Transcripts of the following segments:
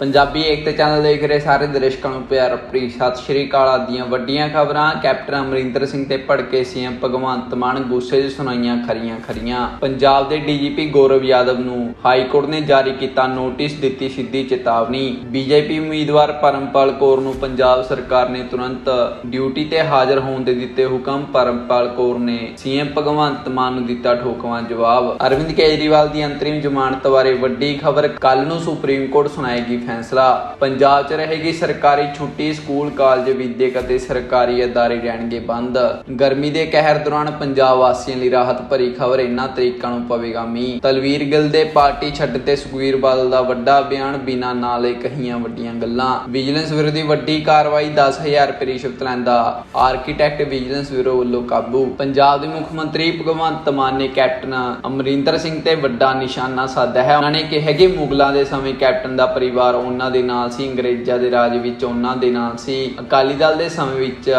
ਪੰਜਾਬੀ ਏਕਤਾ channel ਦੇਖ ਰਹੇ ਸਾਰੇ ਦਰਸ਼ਕਾਂ ਨੂੰ ਪਿਆਰ ਭਰੀ ਸਤਿ ਸ਼੍ਰੀ ਅਕਾਲ ਆਦੀਆਂ ਵੱਡੀਆਂ ਖਬਰਾਂ। ਕੈਪਟਨ ਅਮਰਿੰਦਰ ਸਿੰਘ ਤੇ ਭੜਕੇ ਸੀਐਮ ਭਗਵੰਤ ਮਾਨ ਗੁੱਸੇ 'ਚ ਸੁਣਾਈਆਂ ਖਰੀਆਂ ਖਰੀਆਂ। ਪੰਜਾਬ ਦੇ ਡੀਜੀਪੀ ਗੌਰਵ ਯਾਦਵ ਨੂੰ ਹਾਈ ਕੋਰਟ ਨੇ ਜਾਰੀ ਕੀਤਾ ਨੋਟਿਸ, ਦਿੱਤੀ ਸਿੱਧੀ ਚੇਤਾਵਨੀ। ਬੀਜੇਪੀ ਉਮੀਦਵਾਰ ਪਰਮਪਾਲ ਕੌਰ ਨੂੰ ਪੰਜਾਬ ਸਰਕਾਰ ਨੇ ਤੁਰੰਤ ਡਿਊਟੀ ਤੇ ਹਾਜ਼ਰ ਹੋਣ ਦੇ ਦਿੱਤੇ ਹੁਕਮ। ਪਰਮਪਾਲ ਕੌਰ ਨੇ ਸੀਐਮ ਭਗਵੰਤ ਮਾਨ ਨੂੰ ਦਿੱਤਾ ਠੋਕਵਾਂ ਜਵਾਬ। ਅਰਵਿੰਦ ਕੇਜਰੀਵਾਲ ਦੀ ਅੰਤਰਿਮ ਜ਼ਮਾਨਤ ਬਾਰੇ ਵੱਡੀ ਖਬਰ ਕੱਲ ਨੂੰ ਸੁਪਰੀਮ ਕੋਰਟ ਸੁਣਾਏਗੀ ਫੈਸਲਾ। ਪੰਜਾਬ 'ਚ ਰਹੇਗੀ ਸਰਕਾਰੀ ਛੁੱਟੀ, ਸਕੂਲ, ਕਾਲਜ, ਵਿਦਿਅਕ ਅਤੇ ਸਰਕਾਰੀ ਅਦਾਰੇ ਰਹਿਣਗੇ ਬੰਦ। ਗਰਮੀ ਦੇ ਕਹਿਰ ਦੌਰਾਨ ਪੰਜਾਬ ਵਾਸੀਆਂ ਲਈ ਰਾਹਤ ਭਰੀ ਖਬਰ, ਇਨ੍ਹਾਂ ਤਰੀਕਾਂ ਨੂੰ ਪਵੇਗਾ ਮੀਂਹ। ਤਲਵੀਰ ਗਿੱਲ ਦੇ ਪਾਰਟੀ ਛੱਡ ਤੇ ਸੁਖਵੀਰ ਬਾਦਲ ਦਾ ਵੱਡਾ ਬਿਆਨ, ਬਿਨਾਂ ਨਾਲੇ ਕਹੀਆਂ ਵੱਡੀਆਂ ਗੱਲਾਂ। ਵਿਜੀਲੈਂਸ ਵਿਰੋਧੀ ਵੱਡੀ ਕਾਰਵਾਈ 10000 ਰੁਪਏ ਰਿਸ਼ਵਤ ਲੈਂਦਾ। ਆਰਕੀਟੈਕਟ ਵਿਜੀਲੈਂਸ ਬਿਊਰੋ ਵੱਲੋਂ ਕਾਬੂ। ਪੰਜਾਬ ਦੇ ਮੁੱਖ ਮੰਤਰੀ ਭਗਵੰਤ ਮਾਨ ਨੇ ਕੈਪਟਨ ਅਮਰਿੰਦਰ ਸਿੰਘ ਤੇ ਵੱਡਾ ਨਿਸ਼ਾਨਾ ਸਾਧਿਆ ਹੈ। ਉਹਨਾਂ ਨੇ ਕਿਹਾ ਕਿ ਮੁਗਲਾਂ ਦੇ ਸਮੇਂ ਕੈਪਟਨ ਦਾ ਪਰਿਵਾਰ ਉਹਨਾਂ ਦੇ ਨਾਲ ਸੀ, ਅੰਗਰੇਜ਼ਾਂ ਦੇ ਰਾਜ ਵਿੱਚ ਉਹਨਾਂ ਦੇ ਨਾਲ ਸੀ। ਅਕਾਲੀ ਦਲ ਦੇ ਸਮੇਂ ਵਿੱਚ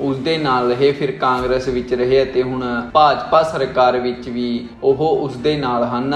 ਉਸ ਦੇ ਨਾਲ ਰਹੇ, ਫਿਰ ਕਾਂਗਰਸ ਵਿੱਚ ਰਹੇ ਅਤੇ ਹੁਣ ਭਾਜਪਾ ਸਰਕਾਰ ਵਿੱਚ ਵੀ ਉਹ ਉਸ ਦੇ ਨਾਲ ਹਨ।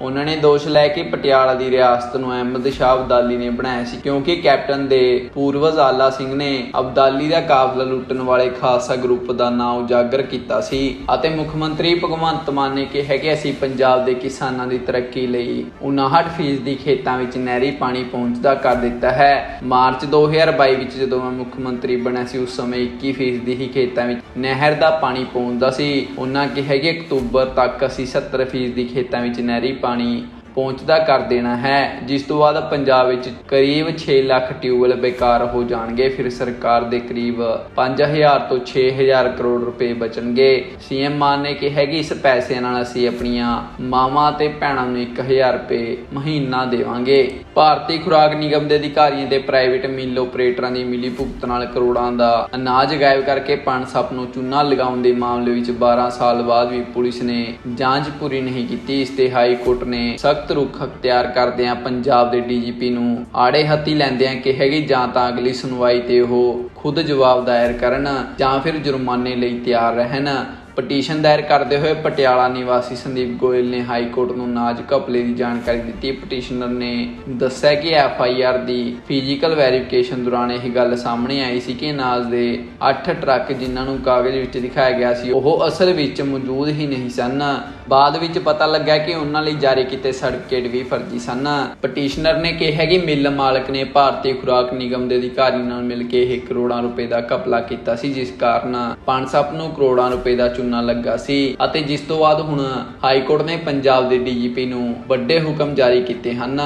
ਉਹਨਾਂ ਨੇ ਦੋਸ਼ ਲੈ ਕੇ ਪਟਿਆਲਾ ਦੀ ਰਿਆਸਤ ਨੂੰ ਅਹਿਮਦ ਸ਼ਾਹ ਅਬਦਾਲੀ ਨੇ ਬਣਾਇਆ ਸੀ, ਕਿਉਂਕਿ ਕੈਪਟਨ ਦੇ ਪੂਰਵਜ ਆਲਾ ਸਿੰਘ ਨੇ ਅਬਦਾਲੀ ਦਾ ਕਾਫਲਾ ਲੁੱਟਣ ਵਾਲੇ ਖਾਲਸਾ ਗਰੁੱਪ ਦਾ ਨਾਂ ਉਜਾਗਰ ਕੀਤਾ ਸੀ ਅਤੇ ਮੁੱਖ ਮੰਤਰੀ ਭਗਵੰਤ ਮਾਨ ਨੇ ਕਿਹਾ ਕਿ ਅਸੀਂ ਪੰਜਾਬ ਦੇ ਕਿਸਾਨਾਂ ਦੀ ਤਰੱਕੀ ਲਈ 59% ਦੀ ਖੇਤਾਂ ਵਿੱਚ ਨਹਿਰੀ ਪਾਣੀ ਪਹੁੰਚਦਾ ਕਰ ਦਿੱਤਾ ਹੈ। ਮਾਰਚ 2022 ਵਿੱਚ ਜਦੋਂ ਮੈਂ ਮੁੱਖ ਮੰਤਰੀ ਬਣਿਆ ਸੀ, ਉਸ ਸਮੇਂ 21% ਦੀ ਹੀ ਖੇਤਾਂ ਵਿੱਚ ਨਹਿਰ ਦਾ ਪਾਣੀ ਪਹੁੰਚਦਾ ਸੀ। ਉਹਨਾਂ ਕਿਹਾ ਕਿ ਅਕਤੂਬਰ ਤੱਕ ਅਸੀਂ 70% ਦੀ ਖੇਤਾਂ ਵਿੱਚ ਨਹਿਰੀ ਪਾਣੀ ਪਹੁੰਚਦਾ ਕਰ ਦੇਣਾ ਹੈ। ਜਿਸ ਤੋਂ ਬਾਅਦ ਪੰਜਾਬ ਵਿੱਚ ਕਰੀਬ 6 ਲੱਖ ਟਿਊਬਵੈੱਲ ਬੇਕਾਰ ਹੋ ਜਾਣਗੇ। ਫਿਰ ਸਰਕਾਰ ਦੇ ਕਰੀਬ 5000 ਤੋਂ 6000 ਕਰੋੜ ਰੁਪਏ ਬਚਣਗੇ। ਸੀਐਮ ਮਾਨ ਨੇ ਕਿਹਾ ਕਿ ਇਸ ਪੈਸੇ ਨਾਲ ਅਸੀਂ ਆਪਣੀਆਂ ਮਾਵਾਂ ਤੇ ਭੈਣਾਂ ਨੂੰ 1000 ਰੁਪਏ ਮਹੀਨਾ ਦੇਵਾਂਗੇ। ਭਾਰਤੀ ਖੁਰਾਕ ਨਿਗਮ ਦੇ ਅਧਿਕਾਰੀਆਂ ਤੇ ਪ੍ਰਾਈਵੇਟ ਮਿਲ ਆਪਰੇਟਰਾਂ ਦੀ ਮਿਲੀ ਭੁਗਤ ਨਾਲ ਕਰੋੜਾਂ ਦਾ ਅਨਾਜ ਗਾਇਬ ਕਰਕੇ ਪੰਜ ਸੱਪ ਨੂੰ ਚੂਨਾ ਲਗਾਉਣ ਦੇ ਮਾਮਲੇ ਵਿੱਚ 12 ਸਾਲ ਬਾਅਦ ਵੀ ਪੁਲਿਸ ਨੇ ਜਾਂਚ ਪੂਰੀ ਨਹੀਂ ਕੀਤੀ। ਇਸ ਤੇ ਹਾਈ ਕੋਰਟ ਨੇ ਸਖਤ ਰੁਖ ਅਖਤਿਆਰ ਕਰਦਿਆਂ ਪੰਜਾਬ ਦੇ ਡੀਜੀਪੀ ਨੂੰ ਆੜੇ ਹੱਥੀ ਲੈਂਦਿਆਂ ਕਿਹਾ ਕਿ ਜਾਂ ਤਾਂ ਅਗਲੀ ਸੁਣਵਾਈ ਤੇ ਉਹ ਖੁਦ ਜਵਾਬ ਦਾਇਰ ਕਰਨ ਜਾਂ ਫਿਰ ਜੁਰਮਾਨੇ ਲਈ ਤਿਆਰ ਰਹਿਣ। ਪਟੀਸ਼ਨ ਦਾਇਰ ਕਰਦੇ ਹੋਏ ਪਟਿਆਲਾ ਨਿਵਾਸੀ ਸੰਦੀਪ ਗੋਇਲ ਨੇ ਹਾਈ ਕੋਰਟ ਨੂੰ ਨਾਜ ਘਪਲੇ ਦੀ ਜਾਣਕਾਰੀ ਦਿੱਤੀ। ਪਟੀਸ਼ਨਰ ਨੇ ਦੱਸਿਆ ਕਿ ਐਫ ਆਈ ਆਰ ਦੀ ਫਿਜ਼ੀਕਲ ਵੈਰੀਫਿਕੇਸ਼ਨ ਦੌਰਾਨ ਇਹ ਗੱਲ ਸਾਹਮਣੇ ਆਈ ਸੀ ਕਿ ਨਾਜ ਦੇ 8 ਟਰੱਕ ਜਿਨ੍ਹਾਂ ਨੂੰ ਕਾਗਜ਼ ਵਿੱਚ ਦਿਖਾਇਆ ਗਿਆ ਸੀ, ਉਹ ਅਸਲ ਵਿੱਚ ਮੌਜੂਦ ਹੀ ਨਹੀਂ ਸਨ। ਬਾਅਦ ਵਿੱਚ ਪਤਾ ਲੱਗਾ ਕਿ ਉਹਨਾਂ ਲਈ ਜਾਰੀ ਕੀਤੇ ਸਰਟੀਫਿਕੇਟ ਵੀ ਫਰਜ਼ੀ ਸਨ। ਪਟੀਸ਼ਨਰ ਨੇ ਕਿਹਾ ਕਿ ਮਿੱਲ ਮਾਲਕ ਨੇ ਭਾਰਤੀ ਖੁਰਾਕ ਨਿਗਮ ਦੇ ਅਧਿਕਾਰੀ ਨਾਲ ਮਿਲ ਕੇ ਇਹ ਕਰੋੜਾਂ ਰੁਪਏ ਦਾ ਘਪਲਾ ਕੀਤਾ ਸੀ, ਜਿਸ ਕਾਰਨ ਪਨਸਪ ਨੂੰ ਕਰੋੜਾਂ ਰੁਪਏ ਦਾ ਚੁਣਨਾ ਲੱਗਾ ਸੀ ਅਤੇ ਜਿਸ ਤੋਂ ਬਾਅਦ ਹੁਣ ਹਾਈ ਕੋਰਟ ਨੇ ਪੰਜਾਬ ਦੇ ਡੀਜੀਪੀ ਨੂੰ ਵੱਡੇ ਹੁਕਮ ਜਾਰੀ ਕੀਤੇ ਹਨ।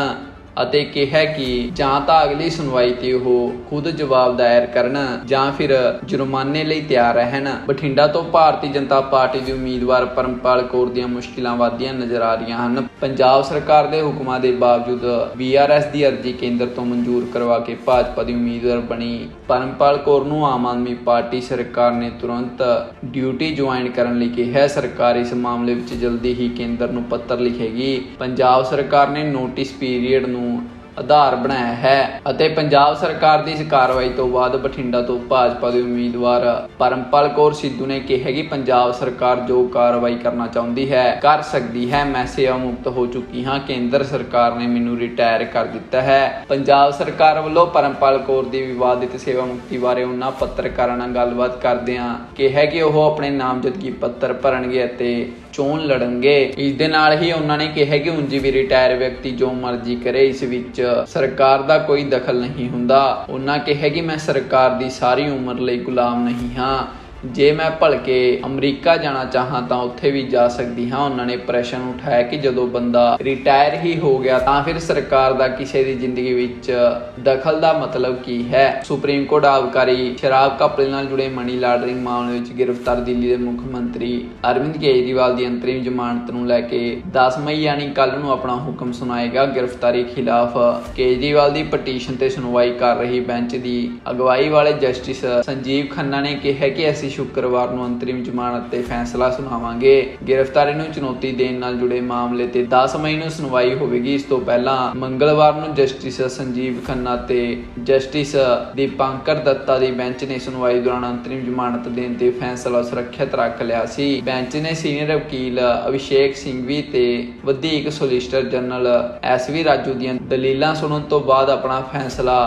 ਅਤੇ ਕਿਹਾ ਕਿ ਜਾਂ ਤਾਂ ਅਗਲੀ ਸੁਣਵਾਈ ਤੇ ਉਹ ਖੁਦ ਜਵਾਬ ਦਾਇਰ ਕਰਨ ਜਾਂ ਫਿਰ ਜੁਰਮਾਨੇ ਲਈ ਤਿਆਰ ਰਹਿਣ। ਬਠਿੰਡਾ ਤੋਂ ਭਾਰਤੀ ਜਨਤਾ ਪਾਰਟੀ ਦੀ ਉਮੀਦਵਾਰ ਪਰਮਪਾਲ ਕੌਰ ਦੀਆਂ ਮੁਸ਼ਕਿਲਾਂ ਵਧਦੀਆਂ ਨਜ਼ਰ ਆ ਰਹੀਆਂ ਹਨ। ਪੰਜਾਬ ਸਰਕਾਰ ਦੇ ਹੁਕਮਾਂ ਦੇ ਬਾਵਜੂਦ ਬੀਆਰਐਸ ਦੀ ਅਰਜ਼ੀ ਕੇਂਦਰ ਤੋਂ ਮਨਜ਼ੂਰ ਕਰਵਾ ਕੇ ਭਾਜਪਾ ਦੀ ਉਮੀਦਵਾਰ ਬਣੀ ਪਰਮਪਾਲ ਕੌਰ ਨੂੰ ਆਮ ਆਦਮੀ ਪਾਰਟੀ ਸਰਕਾਰ ਨੇ ਤੁਰੰਤ ਡਿਊਟੀ ਜੁਆਇਨ ਕਰਨ ਲਈ ਕਿਹਾ। ਸਰਕਾਰ ਇਸ ਮਾਮਲੇ ਵਿੱਚ ਜਲਦੀ ਹੀ ਕੇਂਦਰ ਨੂੰ ਪੱਤਰ ਲਿਖੇਗੀ। ਪੰਜਾਬ ਸਰਕਾਰ ਨੇ ਨੋਟਿਸ ਪੀਰੀਅਡ ਨੂੰ ਆਧਾਰ ਬਣਾਇਆ ਹੈ ਅਤੇ ਪੰਜਾਬ ਸਰਕਾਰ ਦੀ ਇਸ ਕਾਰਵਾਈ ਤੋਂ ਬਾਅਦ ਬਠਿੰਡਾ ਤੋਂ ਭਾਜਪਾ ਦੇ ਉਮੀਦਵਾਰ ਪਰਮਪਾਲ ਕੌਰ ਸਿੱਧੂ ਨੇ ਕਿਹਾ ਕਿ ਪੰਜਾਬ ਸਰਕਾਰ ਜੋ ਕਾਰਵਾਈ ਕਰਨਾ ਚਾਹੁੰਦੀ ਹੈ, ਕਰ ਸਕਦੀ ਹੈ। ਮੈਂ ਸੇਵਾ ਮੁਕਤ ਹੋ ਚੁੱਕੀ ਹਾਂ। ਕੇਂਦਰ ਸਰਕਾਰ ਨੇ ਮੈਨੂੰ ਰਿਟਾਇਰ ਕਰ ਦਿੱਤਾ ਹੈ। ਪੰਜਾਬ ਸਰਕਾਰ ਵੱਲੋਂ ਪਰਮਪਾਲ ਕੌਰ ਦੀ ਵਿਵਾਦਿਤ ਸੇਵਾ ਮੁਕਤੀ ਬਾਰੇ ਉਹਨਾਂ ਪੱਤਰਕਾਰਾਂ ਨਾਲ ਗੱਲਬਾਤ ਕਰਦਿਆਂ ਕਿਹਾ ਕਿ ਉਹ ਆਪਣੇ ਨਾਮਜ਼ਦਗੀ ਪੱਤਰ ਭਰਨਗੇ ਅਤੇ ਚੋਣ ਲੜਨਗੇ। ਇਸ ਦੇ ਨਾਲ ਹੀ ਉਹਨਾਂ ਨੇ ਕਿਹਾ ਕਿ ਉਂਝ ਵੀ ਰਿਟਾਇਰ ਵਿਅਕਤੀ ਜੋ ਮਰਜ਼ੀ ਕਰੇ, ਇਸ ਵਿੱਚ ਸਰਕਾਰ ਦਾ ਕੋਈ ਦਖਲ ਨਹੀਂ ਹੁੰਦਾ। ਉਹਨਾਂ ਕਿਹਾ ਕਿ ਮੈਂ ਸਰਕਾਰ ਦੀ ਸਾਰੀ ਉਮਰ ਲਈ ਗੁਲਾਮ ਨਹੀਂ ਹਾਂ। ਜੇ ਮੈਂ ਭਲਕੇ ਅਮਰੀਕਾ ਜਾਣਾ ਚਾਹਾਂ ਤਾਂ ਉੱਥੇ ਵੀ ਜਾ ਸਕਦੀ ਹਾਂ। ਉਹਨਾਂ ਨੇ ਪ੍ਰਸ਼ਨ ਉਠਾਇਆ ਕਿ ਜਦੋਂ ਬੰਦਾ ਰਿਟਾਇਰ ਹੀ ਹੋ ਗਿਆ ਤਾਂ ਫਿਰ ਸਰਕਾਰ ਦਾ ਕਿਸੇ ਦੀ ਜ਼ਿੰਦਗੀ ਵਿੱਚ ਦਖਲ ਦਾ ਮਤਲਬ ਕੀ ਹੈ? ਸੁਪਰੀਮ ਕੋਰਟ ਆਬਕਾਰੀ ਸ਼ਰਾਬ ਘਪਲੇ ਨਾਲ ਜੁੜੇ ਮਨੀ ਲਾਂਡਰਿੰਗ ਮਾਮਲੇ ਵਿੱਚ ਗ੍ਰਿਫਤਾਰ ਦਿੱਲੀ ਦੇ ਮੁੱਖ ਮੰਤਰੀ ਅਰਵਿੰਦ ਕੇਜਰੀਵਾਲ ਦੀ ਅੰਤਰਿਮ ਜ਼ਮਾਨਤ ਨੂੰ ਲੈ ਕੇ 10 ਮਈ ਯਾਨੀ ਕੱਲ ਨੂੰ ਆਪਣਾ ਹੁਕਮ ਸੁਣਾਏਗਾ। ਗ੍ਰਿਫਤਾਰੀ ਖਿਲਾਫ ਕੇਜਰੀਵਾਲ ਦੀ ਪਟੀਸ਼ਨ ਤੇ ਸੁਣਵਾਈ ਕਰ ਰਹੀ ਬੈਂਚ ਦੀ ਅਗਵਾਈ ਵਾਲੇ ਜਸਟਿਸ ਸੰਜੀਵ ਖੰਨਾ ਨੇ ਕਿਹਾ ਕਿ ਅਸੀਂ ਸ਼ੁੱਕਰਵਾਰ ਨੂੰ ਅੰਤਰਿਮ ਜ਼ਮਾਨਤ ਤੇ ਫੈਸਲਾ ਸੁਣਾਵਾਂਗੇ। ਗ੍ਰਿਫਤਾਰੀ ਨੂੰ ਚੁਣੌਤੀ ਦੇਣ ਨਾਲ ਜੁੜੇ ਮਾਮਲੇ ਤੇ 10 ਮਈ ਨੂੰ ਸੁਣਵਾਈ ਹੋਵੇਗੀ। ਇਸ ਤੋਂ ਪਹਿਲਾਂ ਮੰਗਲਵਾਰ ਨੂੰ ਜਸਟਿਸ ਸੰਜੀਵ ਖੰਨਾ ਤੇ ਜਸਟਿਸ ਦੀਪਾਂਕਰ ਦੱਤਾ ਦੀ ਬੈਂਚ ਨੇ ਸੁਣਵਾਈ ਦੌਰਾਨ ਅੰਤਰਿਮ ਜ਼ਮਾਨਤ ਦੇਣ ਤੇ ਫੈਸਲਾ ਸੁਰੱਖਿਅਤ ਰੱਖ ਲਿਆ ਸੀ। ਬੈਂਚ ਨੇ ਸੀਨੀਅਰ ਵਕੀਲ ਅਭਿਸ਼ੇਕ ਸਿੰਘਵੀ ਤੇ ਵਧੀਕ solicitor general S V Raju ਦੀਆਂ ਦਲੀਲਾਂ ਸੁਣਨ ਤੋਂ ਬਾਅਦ ਆਪਣਾ ਫੈਸਲਾ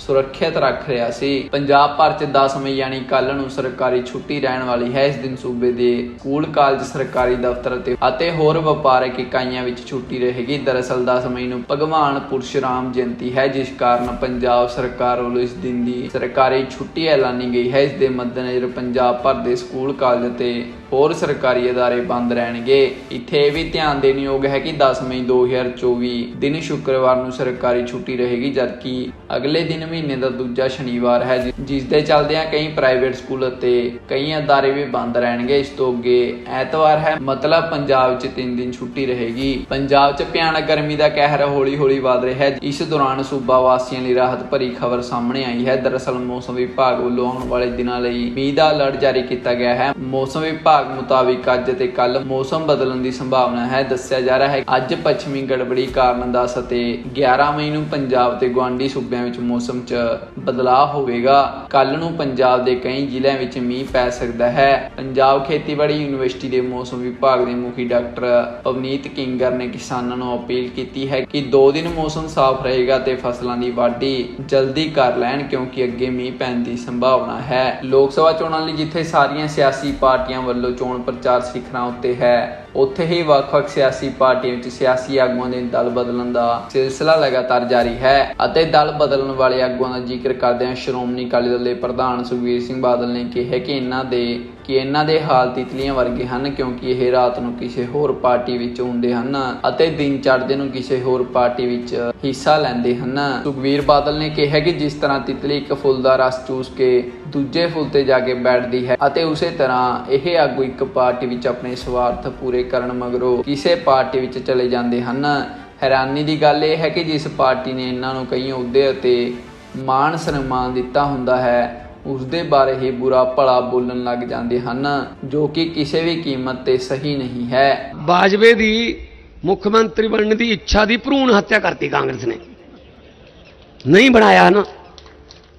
ਸੁਰੱਖਿਅਤ ਰੱਖ ਰਿਹਾ ਸੀ। ਪੰਜਾਬ ਭਰ ਚ 10 ਮਈ ਯਾਨੀ ਕੱਲ ਨੂੰ ਸਰਕਾਰੀ ਛੁੱਟੀ ਰਹਿਣ ਵਾਲੀ ਹੈ। ਇਸ ਦਿਨ ਸੂਬੇ ਦੇ ਸਕੂਲ, ਕਾਲਜ, ਸਰਕਾਰੀ ਦਫ਼ਤਰ ਤੇ ਅਤੇ ਹੋਰ ਵਪਾਰਕ ਇਕਾਈਆਂ ਵਿੱਚ ਛੁੱਟੀ ਰਹੇਗੀ। ਦਰਅਸਲ 10 ਮਈ ਨੂੰ ਭਗਵਾਨ ਪੁਰਸ਼ਰਾਮ ਜਯੰਤੀ ਹੈ, ਜਿਸ ਕਾਰਨ ਪੰਜਾਬ ਸਰਕਾਰ ਵੱਲੋਂ ਇਸ ਦਿਨ ਦੀ ਸਰਕਾਰੀ ਛੁੱਟੀ ਐਲਾਨੀ ਗਈ ਹੈ। ਇਸ ਦੇ ਮੱਦੇਨਜ਼ਰ ਪੰਜਾਬ ਭਰ ਦੇ ਸਕੂਲ, ਕਾਲਜ ਅਤੇ ਹੋਰ ਸਰਕਾਰੀ ਅਦਾਰੇ ਬੰਦ ਰਹਿਣਗੇ। ਇੱਥੇ ਇਹ ਵੀ ਧਿਆਨ ਦੇਣ ਯੋਗ ਹੈ ਕਿ 10 ਮਈ 2024 ਦਿਨ ਸ਼ੁੱਕਰਵਾਰ ਨੂੰ ਸਰਕਾਰੀ ਛੁੱਟੀ ਰਹੇਗੀ, ਜਦਕਿ ਅਗਲੇ ਦਿਨ ਮਹੀਨੇ ਦਾ ਦੂਜਾ ਸ਼ਨੀਵਾਰ ਹੈ ਜਿਸ ਦੇ ਚੱਲਦਿਆਂ ਕਈ ਪ੍ਰਾਈਵੇਟ ਸਕੂਲ ਅਤੇ ਕਈ ਅਦਾਰੇ ਵੀ ਬੰਦ ਰਹਿਣਗੇ। ਇਸ ਤੋਂ ਅੱਗੇ ਐਤਵਾਰ ਹੈ, ਮਤਲਬ ਪੰਜਾਬ 'ਚ 3 ਦਿਨ ਛੁੱਟੀ ਰਹੇਗੀ। ਪੰਜਾਬ 'ਚ ਭਿਆਨਕ ਗਰਮੀ ਦਾ ਕਹਿਰ ਹੌਲੀ-ਹੌਲੀ ਵਧ ਰਿਹਾ ਹੈ। ਇਸ ਦੌਰਾਨ ਸੂਬਾ ਵਾਸੀਆਂ ਲਈ ਰਾਹਤ ਭਰੀ ਖਬਰ ਸਾਹਮਣੇ ਆਈ ਹੈ। ਦਰਅਸਲ ਮੌਸਮ ਵਿਭਾਗ ਵੱਲੋਂ ਆਉਣ ਵਾਲੇ ਦਿਨਾਂ ਲਈ ਮੀਂਹ ਦਾ ਅਲਰਟ ਜਾਰੀ ਕੀਤਾ ਗਿਆ ਹੈ। ਮੌਸਮ ਵਿਭਾਗ ਮੁਤਾਬਿਕ ਅੱਜ ਅਤੇ ਕੱਲ ਮੌਸਮ ਬਦਲਣ ਦੀ ਸੰਭਾਵਨਾ ਹੈ, ਦੱਸਿਆ ਜਾ ਰਿਹਾ ਹੈ। ਅੱਜ ਪੱਛਮੀ ਗੜਬੜੀ ਕਾਰਨ 10 ਅਤੇ 11 ਮਈ ਨੂੰ ਪੰਜਾਬ ਤੇ ਗੁਆਂਢੀ ਸੂਬਿਆਂ ਵਿੱਚ ਮੌਸਮ 'ਚ ਬਦਲਾਅ ਹੋਵੇਗਾ। ਕੱਲ ਨੂੰ ਪੰਜਾਬ ਦੇ ਕਈ ਜ਼ਿਲ੍ਹਿਆਂ ਵਿੱਚ ਮੀਂਹ ਪੈ ਸਕਦਾ ਹੈ। ਪੰਜਾਬ ਖੇਤੀਬਾੜੀ ਯੂਨੀਵਰਸਿਟੀ ਦੇ ਮੌਸਮ ਵਿਭਾਗ ਦੇ ਮੁਖੀ ਡਾਕਟਰ ਪਵਨੀਤ ਕਿੰਗਰ ਨੇ ਕਿਸਾਨਾਂ ਨੂੰ ਅਪੀਲ ਕੀਤੀ ਹੈ ਕਿ 2 ਦਿਨ ਮੌਸਮ ਸਾਫ਼ ਰਹੇਗਾ ਤੇ ਫਸਲਾਂ ਦੀ ਵਾਢੀ ਜਲਦੀ ਕਰ ਲੈਣ, ਕਿਉਂਕਿ ਅੱਗੇ ਮੀਂਹ ਪੈਣ ਦੀ ਸੰਭਾਵਨਾ ਹੈ। ਲੋਕ ਸਭਾ ਚੋਣਾਂ ਲਈ ਜਿੱਥੇ ਸਾਰੀਆਂ ਸਿਆਸੀ ਪਾਰਟੀਆਂ ਵੱਲੋਂ ਚੋਣ ਪ੍ਰਚਾਰ ਸਿਖਰਾਂ ਉੱਤੇ ਹੈ। ਉੱਥੇ ਹੀ ਵੱਖ-ਵੱਖ ਸਿਆਸੀ ਪਾਰਟੀਆਂ ਵਿੱਚ ਸਿਆਸੀ ਆਗੂਆਂ ਦੇ ਦਲ ਬਦਲਣ ਦਾ ਸਿਲਸਿਲਾ ਲਗਾਤਾਰ ਜਾਰੀ ਹੈ ਅਤੇ ਦਲ ਬਦਲਣ ਵਾਲੇ ਆਗੂਆਂ ਦਾ ਜ਼ਿਕਰ ਕਰਦਿਆਂ ਸ਼੍ਰੋਮਣੀ ਅਕਾਲੀ ਦਲ ਦੇ ਪ੍ਰਧਾਨ ਸੁਖਬੀਰ ਸਿੰਘ ਬਾਦਲ ਨੇ ਕਿਹਾ ਕਿ ਇਹਨਾਂ ਦੇ ਕਿ ਇਹਨਾਂ ਦੇ ਹਾਲ ਤਿਤਲੀਆਂ ਵਰਗੇ ਹਨ ਕਿਉਂਕਿ ਇਹ ਰਾਤ ਨੂੰ ਕਿਸੇ ਹੋਰ ਪਾਰਟੀ ਵਿੱਚ ਹੁੰਦੇ ਹਨ ਅਤੇ ਦਿਨ ਚੜ੍ਹਦੇ ਨੂੰ ਕਿਸੇ ਹੋਰ ਪਾਰਟੀ ਵਿੱਚ ਹਿੱਸਾ ਲੈਂਦੇ ਹਨ। ਸੁਖਬੀਰ ਬਾਦਲ ਨੇ ਕਿਹਾ ਕਿ ਜਿਸ ਤਰ੍ਹਾਂ ਤਿਤਲੀ ਇੱਕ ਫੁੱਲ ਦਾ ਰਸ ਚੂਸ ਕੇ ਦੂਜੇ ਫੁੱਲ ਤੇ ਜਾ ਕੇ ਬੈਠਦੀ ਹੈ ਅਤੇ ਉਸੇ ਤਰ੍ਹਾਂ ਇਹ ਆਗੂ ਇੱਕ ਪਾਰਟੀ ਵਿੱਚ ਆਪਣੇ ਸਵਾਰਥ ਪੂਰੇ ਕਰਨ ਮਗਰੋਂ ਕਿਸੇ ਪਾਰਟੀ ਵਿੱਚ ਚਲੇ ਜਾਂਦੇ ਹਨ। ਹੈਰਾਨੀ ਦੀ ਗੱਲ ਇਹ ਹੈ ਕਿ ਜਿਸ ਪਾਰਟੀ ਨੇ ਇਹਨਾਂ ਨੂੰ ਕਈ ਅਹੁਦੇ ਅਤੇ ਮਾਣ ਸਨਮਾਨ ਦਿੱਤਾ ਹੁੰਦਾ ਹੈ ਉਸ ਦੇ ਬਾਰੇ ਹੀ ਬੁਰਾ ਭਲਾ ਬੋਲਣ ਲੱਗ ਜਾਂਦੇ ਹਨ, ਜੋ ਕਿ ਕਿਸੇ ਵੀ ਕੀਮਤ ਤੇ ਸਹੀ ਨਹੀਂ ਹੈ। ਬਾਜਵੇ ਦੀ ਮੁੱਖ ਮੰਤਰੀ ਬਣਨ ਦੀ ਇੱਛਾ ਦੀ ਭਰੂਣ ਹੱਤਿਆ ਕਰਤੀ ਕਾਂਗਰਸ ਨੇ। ਨਹੀਂ ਬਣਾਇਆ ਨਾ,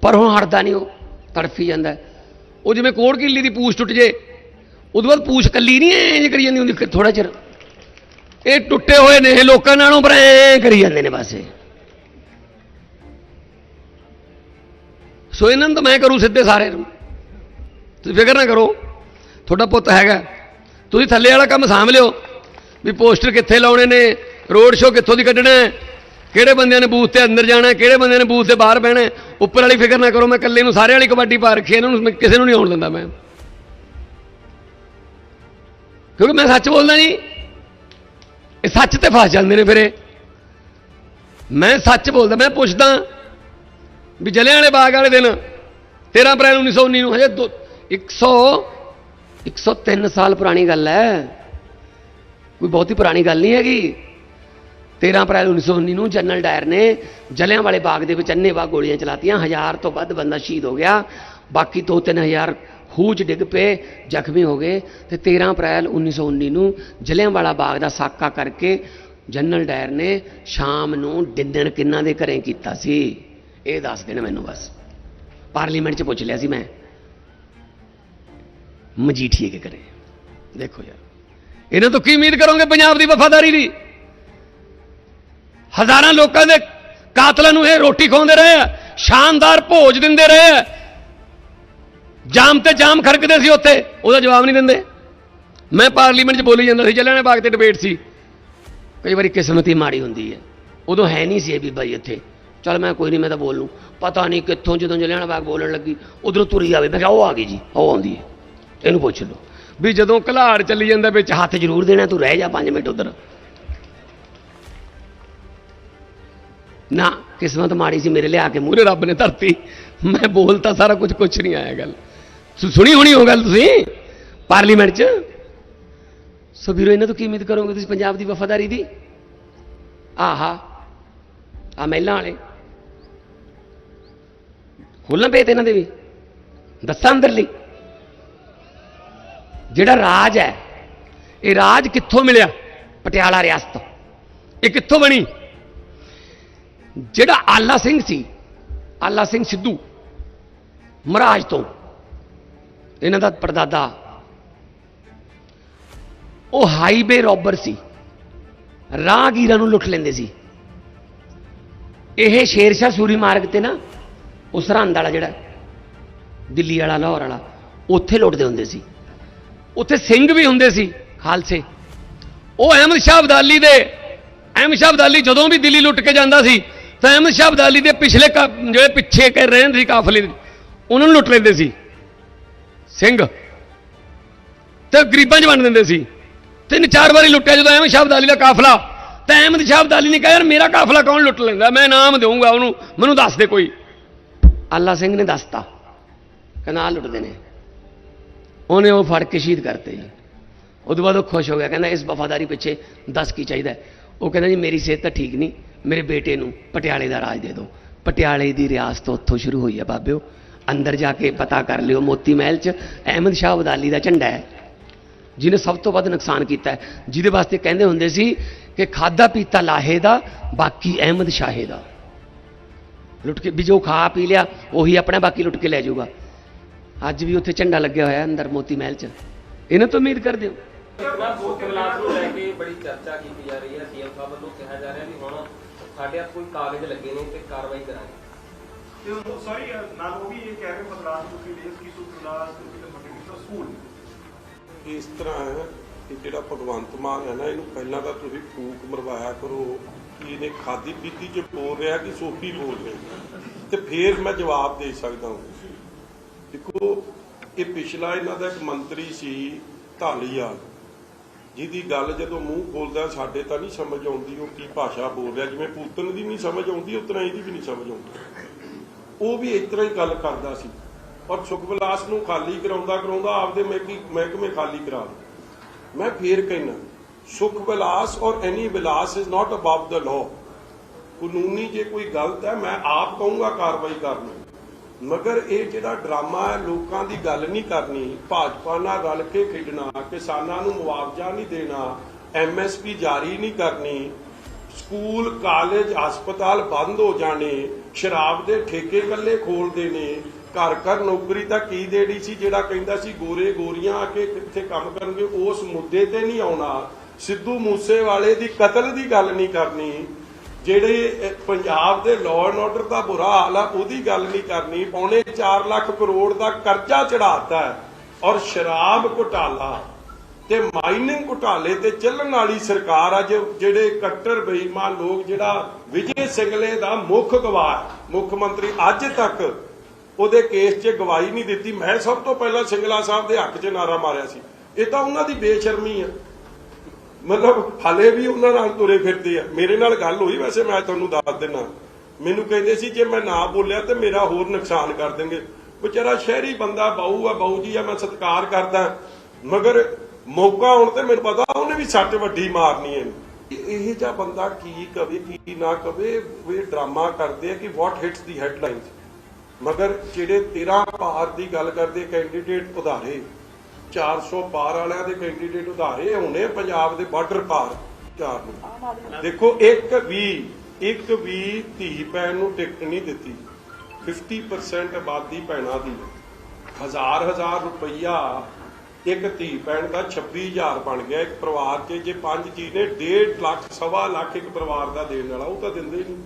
ਪਰ ਹੁਣ ਹਟਦਾ ਨਹੀਂ ਉਹ, ਤੜਫੀ ਜਾਂਦਾ ਉਹ ਜਿਵੇਂ ਕੋੜ ਕਿੱਲੀ ਦੀ ਪੂਛ ਟੁੱਟ ਜੇ ਉਦੋਂ ਬਾਅਦ ਪੂਛ ਕੱਲੀ ਨਹੀਂ ਐਂ ਕਰੀ ਜਾਂਦੀ ਹੁੰਦੀ ਥੋੜਾ ਚਿਰ। ਇਹ ਟੁੱਟੇ ਹੋਏ ਨੇ ਇਹ ਲੋਕਾਂ ਨਾਲੋਂ ਪਰ ਐਂ ਕਰੀ ਜਾਂਦੇ ਨੇ ਬਸ ਸੋ ਇਹਨਾਂ ਨੂੰ ਤਾਂ ਮੈਂ ਕਰੂ ਸਿੱਧੇ ਸਾਰੇ ਨੂੰ। ਤੁਸੀਂ ਫਿਕਰ ਨਾ ਕਰੋ। ਤੁਹਾਡਾ ਪੁੱਤ ਹੈਗਾ। ਤੁਸੀਂ ਥੱਲੇ ਵਾਲਾ ਕੰਮ ਸਾਂਭ ਲਿਓ। ਵੀ ਪੋਸਟਰ ਕਿੱਥੇ ਲਾਉਣੇ ਨੇ ਰੋਡ ਸ਼ੋਅ ਕਿੱਥੋਂ ਦੀ ਕੱਢਣਾ ਹੈ, ਕਿਹੜੇ ਬੰਦਿਆਂ ਨੇ ਬੂਥ ਤੇ ਅੰਦਰ ਜਾਣਾ ਕਿਹੜੇ ਬੰਦਿਆਂ ਨੇ ਬੂਥ 'ਤੇ ਬਾਹਰ ਬਹਿਣਾ ਉੱਪਰ ਵਾਲੀ ਫਿਕਰ ਨਾ ਕਰੋ ਮੈਂ ਇਕੱਲੇ ਨੂੰ ਸਾਰੇ ਵਾਲੀ ਕਬੱਡੀ ਪਾ ਰੱਖੀ ਇਹਨਾਂ ਨੂੰ ਕਿਸੇ ਨੂੰ ਨਹੀਂ ਆਉਣ ਦਿੰਦਾ ਮੈਂ। ਕਿਉਂਕਿ ਮੈਂ ਸੱਚ ਬੋਲਦਾ ਨਹੀਂ ਇਹ ਸੱਚ ਤੇ ਫਸ ਜਾਂਦੇ ਨੇ ਫਿਰ ਇਹ। ਮੈਂ ਸੱਚ ਬੋਲਦਾ ਮੈਂ ਪੁੱਛਦਾ ਵੀ ਜਲਿਆਂ ਵਾਲੇ ਬਾਗ ਵਾਲੇ ਦਿਨ 13 ਅਪ੍ਰੈਲ 1919 ਨੂੰ, ਹਜੇ ਦੋ- 100 103 ਸਾਲ ਪੁਰਾਣੀ ਗੱਲ ਹੈ। ਕੋਈ ਬਹੁਤੀ ਪੁਰਾਣੀ ਗੱਲ ਨਹੀਂ ਹੈਗੀ। 13 ਅਪ੍ਰੈਲ 1919 ਨੂੰ ਜਨਰਲ ਡਾਇਰ ਨੇ ਜਲਿਆਂ ਵਾਲੇ ਬਾਗ ਦੇ ਵਿੱਚ ਅੰਨ੍ਹੇਵਾਹ ਗੋਲੀਆਂ ਚਲਾਤੀਆਂ। ਹਜ਼ਾਰ ਤੋਂ ਵੱਧ ਬੰਦਾ ਸ਼ਹੀਦ ਹੋ ਗਿਆ। ਬਾਕੀ 2-3000 ਖੂਜ ਡਿੱਗ ਪਏ, ਜ਼ਖਮੀ ਹੋ ਗਏ। ਤੇ 13 ਅਪ੍ਰੈਲ 1919 ਨੂੰ ਜਲਿਆਂ ਵਾਲਾ ਬਾਗ ਦਾ ਸਾਕਾ ਕਰਕੇ ਜਨਰਲ ਡਾਇਰ ਨੇ ਸ਼ਾਮ ਨੂੰ ਡਿੰਨਰ ਕਿੰਨਾਂ ਦੇ ਘਰੇ ਕੀਤਾ ਸੀ? ਇਹ ਦੱਸ ਦੇਣ ਮੈਨੂੰ ਬਸ। ਪਾਰਲੀਮੈਂਟ 'ਚ ਪੁੱਛ ਲਿਆ ਸੀ ਮੈਂ। ਮਜੀਠੀਏ ਕੇ ਕਰੇ। ਦੇਖੋ ਯਾਰ। ਇਹਨਾਂ ਤੋਂ ਕੀ ਉਮੀਦ ਕਰੋਗੇ ਪੰਜਾਬ ਦੀ ਵਫਾਦਾਰੀ ਦੀ? ਹਜ਼ਾਰਾਂ ਲੋਕਾਂ ਦੇ ਕਾਤਲਾਂ ਨੂੰ ਇਹ ਰੋਟੀ ਖਵਾਉਂਦੇ ਰਹੇ ਆ, ਸ਼ਾਨਦਾਰ ਭੋਜ ਦਿੰਦੇ ਰਹੇ ਆ। ਜਾਮ ਤੇ ਜਾਮ ਖੜਕਦੇ ਸੀ ਉੱਥੇ, ਉਹਦਾ ਜਵਾਬ ਨਹੀਂ ਦਿੰਦੇ। ਮੈਂ ਪਾਰਲੀਮੈਂਟ 'ਚ ਬੋਲੀ ਜਾਂਦਾ ਸੀ ਜਲਿਆਂਵਾਲੇ ਬਾਗ ਤੇ ਡਿਬੇਟ ਸੀ। ਕਈ ਵਾਰੀ ਕਿਸਮਤ ਹੀ ਮਾੜੀ ਹੁੰਦੀ ਹੈ। ਉਦੋਂ ਹੈ ਨਹੀਂ ਸੀ ਇਹ ਬੀਬਾ ਜੀ ਇੱਥੇ। ਚਲ ਮੈਂ ਕੋਈ ਨਹੀਂ, ਮੈਂ ਤਾਂ ਬੋਲ ਲੂੰ ਪਤਾ ਨਹੀਂ ਕਿੱਥੋਂ ਜਦੋਂ ਜਲਿਆਂਵਾਲਾ ਬਾਗ ਬੋਲਣ ਲੱਗੀ, ਉਧਰੋਂ ਤੁਰੀ ਆਵੇ। ਮੈਂ ਕਿਹਾ, ਉਹ ਆ ਗਈ ਜੀ, ਉਹ ਆਉਂਦੀ ਹੈ। ਇਹਨੂੰ ਪੁੱਛ ਲਓ। ਵੀ ਜਦੋਂ ਘਲਾੜ ਚੱਲੀ ਜਾਂਦਾ, ਵਿੱਚ ਹੱਥ ਜ਼ਰੂਰ ਦੇਣਾ, ਤੂੰ ਰਹਿ ਜਾ 5 ਮਿੰਟ ਉਧਰ। ਨਾ, ਕਿਸਮਤ ਮਾੜੀ ਸੀ ਮੇਰੇ ਲਿਆ ਕੇ ਮੂਹਰੇ ਰੱਬ ਨੇ ਧਰਤੀ। ਮੈਂ ਬੋਲਤਾ ਸਾਰਾ ਕੁਝ ਕੁਝ ਨਹੀਂ ਆਇਆ ਗੱਲ। ਸੁ- ਸੁਣੀ ਹੋਣੀ ਹੋ ਗੱਲ ਤੁਸੀਂ? ਪਾਰਲੀਮੈਂਟ 'ਚ? ਸੋ ਵੀਰੋ, ਇਹਨਾਂ ਤੋਂ ਕੀ ਉਮੀਦ ਕਰੋਗੇ ਤੁਸੀਂ, ਪੰਜਾਬ ਦੀ ਵਫਾਦਾਰੀ ਦੀ? ਆਹਾ ਆ ਮਹਿਲਾਂ ਵਾਲੇ। ਖੋਲ੍ਹਣਾ ਪਏ ਤੇ ਇਹਨਾਂ ਦੇ ਵੀ। ਦੱਸਾਂ ਅੰਦਰ ਲਈ ਜਿਹੜਾ ਰਾਜ ਹੈ, ਇਹ ਰਾਜ ਕਿੱਥੋਂ ਮਿਲਿਆ? ਪਟਿਆਲਾ ਰਿਆਸਤ ਇਹ ਕਿੱਥੋਂ ਬਣੀ? ਜਿਹੜਾ ਆਲਾ ਸਿੰਘ ਸੀ, ਆਲਾ ਸਿੰਘ ਸਿੱਧੂ, ਮਹਾਰਾਜ ਤੋਂ, ਇਹਨਾਂ ਦਾ ਪਰਦਾਦਾ ਉਹ ਹਾਈਵੇ ਰੋਬਰ ਸੀ। ਰਾਹਗੀਰਾਂ ਨੂੰ ਲੁੱਟ ਲੈਂਦੇ ਸੀ। ਇਹ ਸ਼ੇਰਸ਼ਾਹ ਸੂਰੀ ਮਾਰਗ ਤੇ ਨਾ ਉਹ ਸਰਹੰਦ ਵਾਲਾ ਜਿਹੜਾ, ਦਿੱਲੀ ਵਾਲਾ, ਲਾਹੌਰ ਵਾਲਾ, ਉੱਥੇ ਲੁੱਟਦੇ ਹੁੰਦੇ ਸੀ। ਉੱਥੇ ਸਿੰਘ ਵੀ ਹੁੰਦੇ ਸੀ, ਖਾਲਸੇ। ਉਹ ਅਹਿਮਦ ਸ਼ਾਹ ਅਬਦਾਲੀ ਦੇ, ਅਹਿਮਦ ਸ਼ਾਹ ਅਬਦਾਲੀ ਜਦੋਂ ਵੀ ਦਿੱਲੀ ਲੁੱਟ ਕੇ ਜਾਂਦਾ ਸੀ, ਤਾਂ ਅਹਿਮਦ ਸ਼ਾਹ ਅਬਦਾਲੀ ਦੇ ਪਿਛਲੇ ਕਾ- ਜਿਹੜੇ ਪਿੱਛੇ ਕਰ ਰਹੇ ਸੀ ਕਾਫਲੇ, ਉਹਨਾਂ ਨੂੰ ਲੁੱਟ ਲੈਂਦੇ ਸੀ। ਸਿੰਘ। ਤੇ ਗਰੀਬਾਂ 'ਚ ਵੰਡ ਦਿੰਦੇ ਸੀ। ਤਿੰਨ ਚਾਰ ਵਾਰੀ ਲੁੱਟਿਆ ਜਦੋਂ ਅਹਿਮਦ ਸ਼ਾਹ ਅਬਦਾਲੀ ਦਾ ਕਾਫਲਾ। ਤਾਂ ਅਹਿਮਦ ਸ਼ਾਹ ਅਬਦਾਲੀ ਨੇ ਕਿਹਾ, ਯਾਰ ਮੇਰਾ ਕਾਫਲਾ ਕੌਣ ਲੁੱਟ ਲੈਂਦਾ? ਮੈਂ ਨਾਮ ਦੇਵਾਂਗਾ ਉਹਨੂੰ, ਮੈਨੂੰ ਦੱਸ ਦੇ ਕੋਈ। ਆਲਾ ਸਿੰਘ ਨੇ ਦੱਸਤਾ। ਕਹਿੰਦਾ ਆਹ ਲੁੱਟਦੇ ਨੇ। ਉਹਨੇ ਉਹ ਫੜ ਕੇ ਸ਼ਹੀਦ ਕਰਤੇ ਜੀ। ਉਹਦੇ ਬਾਅਦ ਉਹ ਖੁਸ਼ ਹੋ ਗਿਆ। ਕਹਿੰਦਾ, ਇਸ ਵਫਾਦਾਰੀ ਪਿੱਛੇ ਦੱਸ ਕੀ ਚਾਹੀਦਾ ਉਹ ਕਹਿੰਦਾ ਜੀ, ਮੇਰੀ ਸਿਹਤ ਤਾਂ ਠੀਕ ਨਹੀਂ। ਮੇਰੇ ਬੇਟੇ ਨੂੰ ਪਟਿਆਲੇ ਦਾ ਰਾਜ ਦੇ ਦਿਓ। ਪਟਿਆਲੇ ਦੀ ਰਿਆਸਤ ਉੱਥੋਂ ਸ਼ੁਰੂ ਹੋਈ ਹੈ ਬਾਬਿਓ। ਅੰਦਰ ਜਾ ਕੇ ਪਤਾ ਕਰ ਲਿਓ, ਮੋਤੀ ਮਹਿਲ 'ਚ ਅਹਿਮਦ ਸ਼ਾਹ ਅਬਦਾਲੀ ਦਾ ਝੰਡਾ ਹੈ। ਜਿਹਨੇ ਸਭ ਤੋਂ ਵੱਧ ਨੁਕਸਾਨ ਕੀਤਾ ਜਿਹਦੇ ਵਾਸਤੇ ਕਹਿੰਦੇ ਹੁੰਦੇ ਸੀ ਕਿ ਖਾਦਾ ਪੀਤਾ ਲਾਹੇ ਦਾ, ਬਾਕੀ ਅਹਿਮਦ ਸ਼ਾਹੇ ਦਾ। ਲੁੱਟ ਕੇ ਵੀ ਜੋ ਖਾ ਪੀ ਲਿਆ ਉਹੀ ਆਪਣਾ ਬਾਕੀ ਲੁੱਟ ਕੇ ਲੈ ਜਾਊਗਾ। ਅੱਜ ਵੀ ਉੱਥੇ ਝੰਡਾ ਲੱਗਿਆ ਹੋਇਆ ਅੰਦਰ ਮੋਤੀ ਮਹਿਲ 'ਚ। ਇਹਨਾਂ ਤੋਂ ਉਮੀਦ ਕਰਦੇ ਹੋ। ਬੜੀ ਚਰਚਾ ਕੀਤੀ ਜਾ ਰਹੀ ਹੈ। ਸੀਐਮ ਸਾਹਿਬ ਵੱਲੋਂ ਕਿਹਾ ਜਾ ਰਿਹਾ ਵੀ ਹੁਣ ਸਾਡੇ ਹੱਥ ਕੋਈ ਕਾਗਜ਼ ਲੱਗੇ ਨੇ ਤੇ ਕਾਰਵਾਈ ਕਰਾਂਗੇ। ਤੇ ਸੌਰੀ ਨਾਲ ਉਹ ਵੀ ਇਹ ਕਹਿ ਰਹੇ ਬਦਲਾਅ ਤੁਸੀਂ ਦੇਸ਼ ਕੀ ਤੁਸੀਂ ਤਾਂ ਮੰਡੀ ਸਕੂਲ ਇਸ ਤਰ੍ਹਾਂ ਹੈ ਕਿ ਜਿਹੜਾ ਭਗਵੰਤ ਮਾਨ ਹੈ ਨਾ ਇਹਨੂੰ ਪਹਿਲਾਂ ਤਾਂ ਤੁਸੀਂ ਫੂਕ ਮਰਵਾਇਆ ਕਰੋ। ਇਹਨੇ ਖਾਦੀ ਪੀਤੀ ਚ ਬੋਲ ਰਿਹਾ ਕਿ ਸੋਫੀ ਬੋਲ ਰਿਹਾ। ਤੇ ਫੇਰ ਮੈਂ ਜਵਾਬ ਦੇ ਸਕਦਾ ਹਾਂ। ਦੇਖੋ, ਇਹ ਪਿਛਲਾ ਇਹਨਾਂ ਦਾ ਇੱਕ ਮੰਤਰੀ ਸੀ ਢਾਲੀਵਾਲ ਜਿਹਦੀ ਗੱਲ ਜਦੋਂ ਮੂੰਹ ਖੋਲਦਾ, ਸਾਡੇ ਤਾਂ ਨਹੀਂ ਸਮਝ ਆਉਂਦੀ ਉਹ ਕੀ ਭਾਸ਼ਾ ਬੋਲ ਰਿਹਾ। ਜਿਵੇਂ ਪੂਤਨ ਦੀ ਨਹੀਂ ਸਮਝ ਆਉਂਦੀ ਉਤਨਾ ਇਹਦੀ ਵੀ ਨਹੀਂ ਸਮਝ ਆਉਂਦੀ। ਉਹ ਵੀ ਇਸ ਤਰ੍ਹਾਂ ਹੀ ਗੱਲ ਕਰਦਾ ਸੀ। ਔਰ ਸੁਖਵਿਲਾਸ ਨੂੰ ਖਾਲੀ ਕਰਾਉਂਦਾ ਕਰਾਉਂਦਾ ਆਪਦੇ ਮਹਿਕੀ- ਮਹਿਕਮੇ ਖਾਲੀ ਕਰਾ ਲਏ। ਮੈਂ ਫੇਰ ਕਹਿਣਾ Sukh Vilas or any Vilas is not above the law ਕਾਨੂੰਨੀ ਜੇ ਕੋਈ ਗਲਤ ਹੈ, ਮੈਂ ਆਪ ਕਹੂੰਗਾ ਕਾਰਵਾਈ ਕਰਨੀ। ਮਗਰ ਇਹ ਜਿਹੜਾ ਡਰਾਮਾ ਹੈ, ਲੋਕਾਂ ਦੀ ਗੱਲ ਨਹੀਂ ਕਰਨੀ। ਭਾਜਪਾ ਨਾਲ ਰਲ ਕੇ ਖੇਡਣਾ, ਕਿਸਾਨਾਂ ਨੂੰ ਮੁਆਵਜ਼ਾ ਨਹੀਂ ਦੇਣਾ ਐਮਐਸਪੀ ਜਾਰੀ ਨਹੀਂ ਕਰਨੀ, ਸਕੂਲ, ਕਾਲਜ, ਹਸਪਤਾਲ ਬੰਦ ਹੋ ਜਾਣੇ, ਸ਼ਰਾਬ ਦੇ ਠੇਕੇ ਕੱਲੇ ਖੋਲਦੇ ਨੇ ਘਰ ਘਰ ਨੌਕਰੀ ਤਾਂ ਕੀ ਦੇਣੀ ਸੀ ਜਿਹੜਾ ਕਹਿੰਦਾ ਸੀ, ਗੋਰੇ ਗੋਰੀਆਂ ਆ ਕੇ ਕਿੱਥੇ ਕੰਮ ਕਰਨਗੇ, ਉਸ ਮੁੱਦੇ ਤੇ ਨਹੀਂ ਆਉਣਾ। ਸਿੱਧੂ ਮੂਸੇਵਾਲੇ ਦੀ ਕਤਲ ਦੀ ਗੱਲ ਨਹੀਂ ਕਰਨੀ। ਜਿਹੜੇ ਪੰਜਾਬ ਦੇ ਲਾਅ ਐਂਡ ਆਰਡਰ ਦਾ ਬੁਰਾ ਹਾਲ ਆ, ਉਹਦੀ ਗੱਲ ਨਹੀਂ ਕਰਨੀ। ਪੌਣੇ 4 ਲੱਖ ਕਰੋੜ ਦਾ ਕਰਜ਼ਾ ਚੜਾਤਾ ਔਰ ਸ਼ਰਾਬ ਘੁਟਾਲਾ ਤੇ ਮਾਈਨਿੰਗ ਘੁਟਾਲੇ ਤੇ ਚੱਲਣ ਵਾਲੀ ਸਰਕਾਰ ਅੱਜ ਜਿਹੜੇ ਕੱਟਰ ਬੇਈਮਾਨ ਲੋਕ, ਜਿਹੜਾ ਵਿਜੇ ਸਿੰਗਲੇ ਦਾ ਮੁੱਖ ਗਵਾਹ ਮੁੱਖ ਮੰਤਰੀ ਅੱਜ ਤੱਕ ਉਹਦੇ ਕੇਸ 'ਚ ਗਵਾਹੀ ਨਹੀਂ ਦਿੱਤੀ। ਮੈਂ ਸਭ ਤੋਂ ਪਹਿਲਾਂ ਸਿੰਗਲਾ ਸਾਹਿਬ ਦੇ ਹੱਕ 'ਚ ਨਾਰਾ ਮਾਰਿਆ ਸੀ। ਇਹ ਤਾਂ ਉਹਨਾਂ ਦੀ ਬੇਸ਼ਰਮੀ ਆ ਮਤਲਬ ਹਲੇ ਵੀ ਉਹਨਾਂ ਨਾਲ ਤੁਰੇ ਫਿਰਦੇ ਆ। ਮੇਰੇ ਨਾਲ ਗੱਲ ਹੋਈ ਵੈਸੇ, ਮੈਂ ਤੁਹਾਨੂੰ ਦੱਸ ਦਿੰਨਾ। ਮੈਨੂੰ ਕਹਿੰਦੇ ਸੀ ਜੇ ਮੈਂ ਨਾ ਬੋਲਿਆ ਤੇ ਮੇਰਾ ਹੋਰ ਨੁਕਸਾਨ ਕਰ ਦੇਣਗੇ। ਵਿਚਾਰਾ ਸ਼ਹਿਰੀ ਬੰਦਾ ਬਾਊ ਆ ਬਾਊ ਜੀ ਆ, ਮੈਂ ਸਤਿਕਾਰ ਕਰਦਾ। ਮਗਰ ਮੌਕਾ ਆਉਣ ਤੇ ਮੈਨੂੰ ਪਤਾ ਉਹਨੇ ਵੀ ਸੱਟ ਵੱਡੀ ਮਾਰਨੀ ਹੈ। ਇਹ ਜਿਹਾ ਬੰਦਾ ਕੀ ਕਵੇ, ਕੀ ਨਾ ਕਵੇ, ਇਹ ਡਰਾਮਾ ਕਰਦੇ ਆ ਕਿ ਵਾਟ ਹਿਟਸ ਦੀ ਹੈਡਲਾਈਨਸ ਮਗਰ ਜਿਹੜੇ 13 ਪਾਰ ਦੀ ਗੱਲ ਕਰਦੇ ਕੈਂਡੀਡੇਟ ਉਧਾਰੇ 400 ਪਾਰ ਵਾਲਿਆਂ ਦੇ ਕੈਂਡੀਡੇਟ ਉਧਾਰੇ, ਹੋਣੇ ਪੰਜਾਬ ਦੇ ਬਾਰਡਰ ਪਾਰ ਚਾਰ ਨੂੰ। ਦੇਖੋ, ਇੱਕ ਵੀ ਇੱਕ ਵੀ ਧੀ ਭੈਣ ਨੂੰ ਟਿਕਟ ਨਹੀਂ ਦਿੱਤੀ। 50% ਆਬਾਦੀ ਭੈਣਾਂ ਦੀ। ਹਜ਼ਾਰ ਹਜ਼ਾਰ ਰੁਪਈਆ ਇੱਕ ਧੀ ਭੈਣ ਦਾ 26000 ਬਣ ਗਿਆ ਇੱਕ ਪਰਿਵਾਰ 'ਚ। ਜੇ ਪੰਜ ਜੀ ਨੇ 1.5 ਲੱਖ, ਸਵਾ ਲੱਖ ਇੱਕ ਪਰਿਵਾਰ ਦਾ ਦੇਣ ਵਾਲਾ, ਉਹ ਤਾਂ ਦਿੰਦੇ ਹੀ ਨਹੀਂ।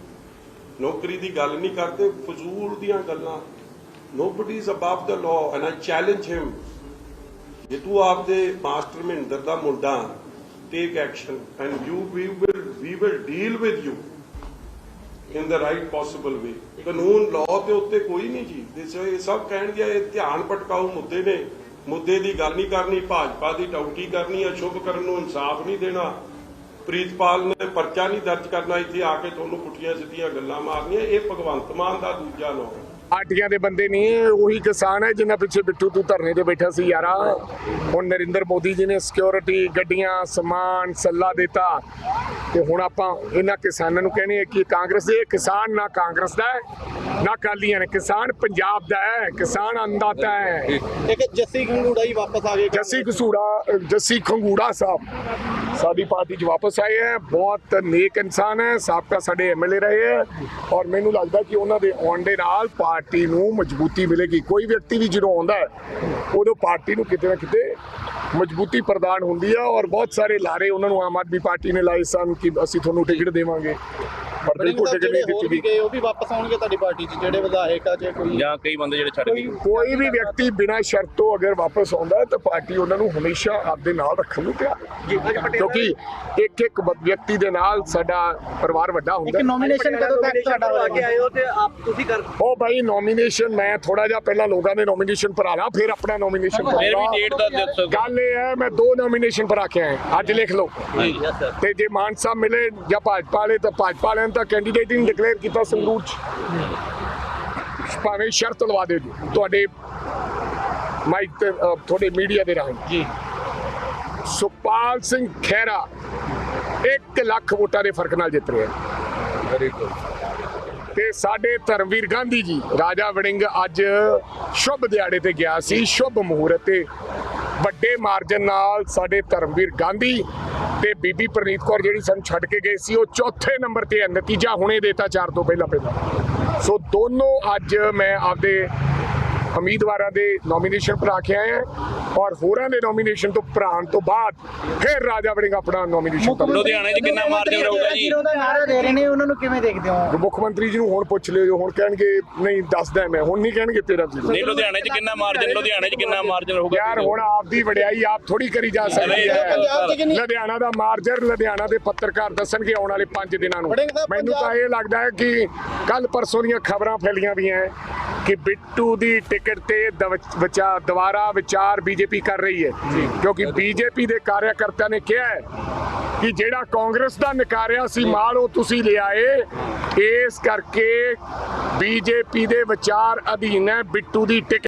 ਨੌਕਰੀ ਦੀ ਗੱਲ ਨਹੀਂ ਕਰਦੇ, ਫਜ਼ੂਲ ਦੀਆਂ ਗੱਲਾਂ। Nobody is above the law and I challenge him ਜੇ ਤੂੰ ਆਪਦੇ ਮਾਸਟਰ ਮਹਿੰਦਰ ਦਾ ਮੁੰਡਾ take action and you we will we will deal with you in the right possible way ਕਾਨੂੰਨ ਲਾਅ ਦੇ ਉੱਤੇ ਕੋਈ ਨਹੀਂ ਜੀ। ਇਹ ਸਭ ਕਹਿਣ ਗਿਆ ਇਹ ਧਿਆਨ ਭਟਕਾਊ ਮੁੱਦੇ ਨੇ। ਮੁੱਦੇ ਦੀ ਗੱਲ ਨਹੀਂ ਕਰਨੀ, ਭਾਜਪਾ ਦੀ ਟੌਕੀ ਕਰਨੀ ਅਸ਼ੁਭ ਕਰਨ ਨੂੰ ਇਨਸਾਫ ਨਹੀਂ ਦੇਣਾ। ਪ੍ਰੀਤਪਾਲ ਨੇ ਪਰਚਾ ਨਹੀਂ ਦਰਜ ਕਰਨਾ, ਇੱਥੇ ਆ ਕੇ ਤੁਹਾਨੂੰ ਪੁੱਠੀਆਂ ਸਿੱਧੀਆਂ ਗੱਲਾਂ ਮਾਰਨੀਆਂ। ਇਹ ਭਗਵੰਤ ਮਾਨ ਦਾ ਦੂਜਾ ਨਾਮ ਆਟੀਆਂ ਦੇ ਬੰਦੇ ਨਹੀਂ ਉਹੀ ਕਿਸਾਨ ਹੈ ਜਿਨ੍ਹਾਂ ਪਿੱਛੇ ਬਿੱਟੂ ਤੂੰ ਧਰਨੇ ਤੇ ਬੈਠਾ ਸੀ ਯਾਰਾ। ਹੁਣ ਨਰਿੰਦਰ ਮੋਦੀ ਜੀ ਨੇ ਸਿਕਿਉਰਿਟੀ ਗੱਡੀਆਂ ਸਮਾਨ ਸੱਲਾ ਦਿੱਤਾ। ਤੇ ਹੁਣ ਆਪਾਂ ਇਹਨਾਂ ਕਿਸਾਨਾਂ ਨੂੰ ਕਹਿੰਦੇ ਆ ਕਿ ਕਾਂਗਰਸ ਦੇ ਕਿਸਾਨ ਨਾ ਕਾਂਗਰਸ ਦਾ ਹੈ ਨਾ ਕਾਲੀਆਂ ਨੇ। ਕਿਸਾਨ ਪੰਜਾਬ ਦਾ ਹੈ ਕਿਸਾਨ ਅੰਦਾਤਾ ਹੈ। ਇੱਕ ਜੱਸੀ ਖੰਗੂੜਾ ਹੀ ਵਾਪਸ ਆ ਗਏ। ਜੱਸੀ ਕਸੂੜਾ ਜੱਸੀ ਖੰਗੂੜਾ ਸਾਹਿਬ ਸਾਡੀ ਪਾਰਟੀ 'ਚ ਵਾਪਸ ਆਏ ਹੈ। ਬਹੁਤ ਨੇਕ ਇਨਸਾਨ ਹੈ ਸਾਬਕਾ ਸਾਡੇ ਐਮਐਲਏ ਰਹੇ ਹੈ। ਔਰ ਮੈਨੂੰ ਲੱਗਦਾ ਕਿ ਉਹਨਾਂ ਦੇ ਆਉਣ ਦੇ ਨਾਲ ਪਾਰਟੀ ਪਾਰਟੀ ਨੂੰ ਮਜ਼ਬੂਤੀ ਮਿਲੇਗੀ ਕੋਈ ਵਿਅਕਤੀ ਵੀ ਜਦੋਂ ਆਉਂਦਾ ਹੈ, ਉਦੋਂ ਪਾਰਟੀ ਨੂੰ ਕਿਤੇ ਨਾ ਕਿਤੇ ਮਜ਼ਬੂਤੀ ਪ੍ਰਦਾਨ ਹੁੰਦੀ ਹੈ ਔਰ ਬਹੁਤ ਸਾਰੇ ਲਾਰੇ ਉਹਨਾਂ ਨੂੰ ਆਮ ਆਦਮੀ ਪਾਰਟੀ ਨੇ ਲਾਏ ਸਨ ਕਿ ਅਸੀਂ ਤੁਹਾਨੂੰ ਟਿਕਟ ਦੇਵਾਂਗੇ। ਪਰ ਬੜਿੰਗ ਬਿਲਕੁਲ ਸਾਹਿਬ ਟਿਕਟ ਜਿਹੜੇ ਹੋਰ ਵੀ ਗਏ ਉਹ ਵੀ ਵਾਪਸ ਆਉਣਗੇ ਤੁਹਾਡੀ ਪਾਰਟੀ 'ਚ ਜਿਹੜੇ ਵਿਧਾਇਕ ਆ ਜੇ ਕੋਈ ਜਾਂ ਕਈ ਬੰਦੇ ਜਿਹੜੇ ਛੱਡ ਗਏ। ਕੋਈ ਵੀ ਵਿਅਕਤੀ ਬਿਨਾਂ ਸ਼ਰਤ ਤੋਂ ਅਗਰ ਵਾਪਸ ਆਉਂਦਾ ਹੈ ਤਾਂ ਪਾਰਟੀ ਉਹਨਾਂ ਨੂੰ ਹਮੇਸ਼ਾ ਆਪਦੇ ਨਾਲ ਰੱਖਣ ਨੂੰ ਤਿਆਰ ਕਿਉਂਕਿ ਇੱਕ ਇੱਕ ਵਿਅਕਤੀ ਦੇ ਨਾਲ ਸਾਡਾ ਪਰਿਵਾਰ ਵੱਡਾ ਹੁੰਦਾ ਇੱਕ ਹੈ ਨੋਮੀਨੇਸ਼ਨ ਕਦੋਂ ਤੱਕ ਤੁਹਾਡਾ ਹੋ ਜਾਏਗਾ ਉਹ ਭਾਈ ਨੋਮੀਨੇਸ਼ਨ ਮੈਂ ਥੋੜਾ ਜਿਹਾ ਪਹਿਲਾਂ ਲੋਕਾਂ ਦੇ ਨੋਮੀਨੇਸ਼ਨ ਭਰਾ ਲਾਂ ਫਿਰ ਆਪਣਾ ਨੋਮੀਨੇਸ਼ਨ ਫਿਰ ਵੀ ਡੇਟ ਦਾ ਦੱਸੋ ਗੱਲ ਇਹ ਹੈ ਮੈਂ ਦੋ ਨੋਮੀਨੇਸ਼ਨ ਭਰਾ ਕੇ ਆਇਆ ਅੱਜ ਲਿਖ ਲਓ। ਤੇ ਜੇ ਮਾਨ ਸਾਹਿਬ ਮਿਲੇ ਜਾਂ ਭਾਜਪਾ ਵਾਲੇ ਤਾਂ ਭਾਜਪਾ ਵਾਲਿਆਂ ਤਾਂ ਕੈਂਡੀਡੇਟ ਹੀ ਡਿਕਲੇਅਰ ਕੀਤਾ ਸੰਗਰੂਰ ਚ। ਭਾਵੇਂ ਸ਼ਰਤ ਲਵਾ ਜੀ ਤੁਹਾਡੇ ਮਾਈਕ ਤੇ ਤੁਹਾਡੇ ਮੀਡੀਆ ਦੇ ਰਾਹੀਂ। ਜੀ। ਸੁਪਾਲ ਸਿੰਘ ਖਹਿਰਾ 1 ਲੱਖ ਵੋਟਾਂ ਦੇ ਫ਼ਰਕ ਨਾਲ ਜਿੱਤ ਰਿਹਾ। ਵੈਰੀ ਗੁੱਡ ਤੇ ਸਾਡੇ ਧਰਮਵੀਰ ਗਾਂਧੀ ਜੀ ਰਾਜਾ ਵੜਿੰਗ ਅੱਜ ਸ਼ੁਭ ਦਿਹਾੜੇ ਤੇ ਗਿਆ ਸੀ ਸ਼ੁਭ ਮਹੂਰਤ ਤੇ ਵੱਡੇ ਮਾਰਜਨ ਨਾਲ ਸਾਡੇ ਧਰਮਵੀਰ ਗਾਂਧੀ ਤੇ ਬੀਬੀ ਪ੍ਰਨੀਤ ਕੌਰ ਜਿਹੜੀ ਸਾਨੂੰ ਛੱਡ ਕੇ ਗਏ ਸੀ, ਉਹ ਚੌਥੇ ਨੰਬਰ ਤੇ ਹੈ, ਨਤੀਜਾ ਹੁਣੇ ਦੇਤਾ ਚਾਰ ਤੋਂ ਪਹਿਲਾਂ ਪਹਿਲਾਂ। ਸੋ ਦੋਨੋਂ ਅੱਜ ਮੈਂ ਆਪਦੇ ਉਮੀਦਵਾਰਾਂ ਦੇ ਨੋਮੀਨੇਸ਼ਨ ਭਰਾ ਕੇ ਆਏ ਹਾਂ ਔਰ ਹੋਰਾਂ ਦੇ ਨੋਮੀਨੇਸ਼ਨ ਤੋਂ ਭਰਾਉਣ ਤੋਂ ਬਾਅਦ ਫਿਰ ਰਾਜਾ ਵੜਿੰਗ ਆਪਣਾ ਨੋਮੀਨੇਸ਼ਨ ਕਰ ਲੁਧਿਆਣੇ 'ਚ ਕਿੰਨਾ ਮਾਰਜਨ ਰਹੂਗਾ ਜੀ? ਦਾ ਨਾਰਾ ਦੇ ਰਹੇ ਨੇ ਉਹਨਾਂ ਨੂੰ ਕਿਵੇਂ ਦੇਖਦੇ ਹੋ? ਮੁੱਖ ਮੰਤਰੀ ਜੀ ਨੂੰ ਹੁਣ ਪੁੱਛ ਲਿਓ ਜੋ ਹੁਣ ਕਹਿਣਗੇ ਨਹੀਂ ਦੱਸਦਾ ਮੈਂ ਹੁਣ ਨਹੀਂ ਕਹਿਣਗੇ ਤੇਰਾ ਜੀ। ਨਹੀਂ ਲੁਧਿਆਣੇ 'ਚ ਕਿੰਨਾ ਮਾਰਜਨ ਲੁਧਿਆਣੇ 'ਚ ਕਿੰਨਾ ਮਾਰਜਨ ਰਹੂਗਾ ਯਾਰ ਹੁਣ ਆਪਦੀ ਵਡਿਆਈ ਆਪ ਥੋੜੀ ਕਰੀ ਜਾ ਸਕਦੀ ਹੈ। ਲੁਧਿਆਣਾ ਦਾ ਮਾਰਜਰ ਲੁਧਿਆਣਾ ਦੇ ਪੱਤਰਕਾਰ ਦੱਸਣਗੇ ਆਉਣ ਵਾਲੇ 5 ਦਿਨਾਂ ਨੂੰ। ਮੈਨੂੰ ਤਾਂ ਇਹ ਲੱਗਦਾ ਹੈ ਕਿ ਕੱਲ ਪਰਸੋਂ ਦੀਆਂ ਖਬਰਾਂ ਫੈਲੀਆਂ ਵੀ ਹੈ ਕਿ ਬਿੱਟੂ ਦੀ ਟਿਕਟ ਤੇ ਵਿਚਾਰ ਦੁਬਾਰਾ ਵਿਚਾਰ ਬੀਜੇਪੀ ਕਰ ਰਹੀ ਹੈ। ਕਿਉਂਕਿ ਬੀਜੇਪੀ ਦੇ ਕਾਰਿਆਕਰਤਾ ਨੇ ਕਿਹਾ ਹੈ ਕਿ ਜਿਹੜਾ ਕਾਂਗਰਸ ਦਾ ਨਕਾਰਿਆ ਸੀ ਮਾਲ ਉਹ ਤੁਸੀਂ ਲਿਆਏ ਇਸ ਕਰਕੇ ਬੀਜੇਪੀ ਦੇ ਵਿਚਾਰ ਅਧੀਨ ਹੈ ਬਿੱਟੂ ਦੀ ਟਿਕਟ।